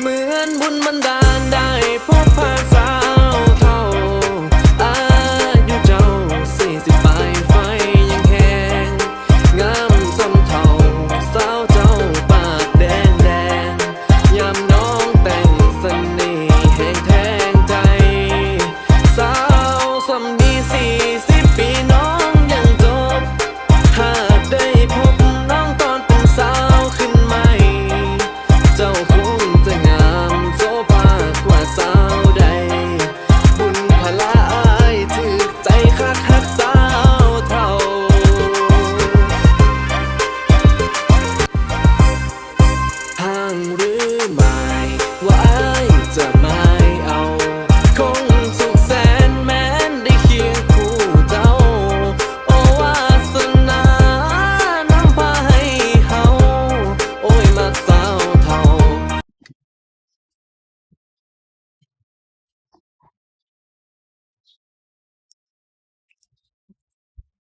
เหมือนบุญบันดาลได้พบผ่าน my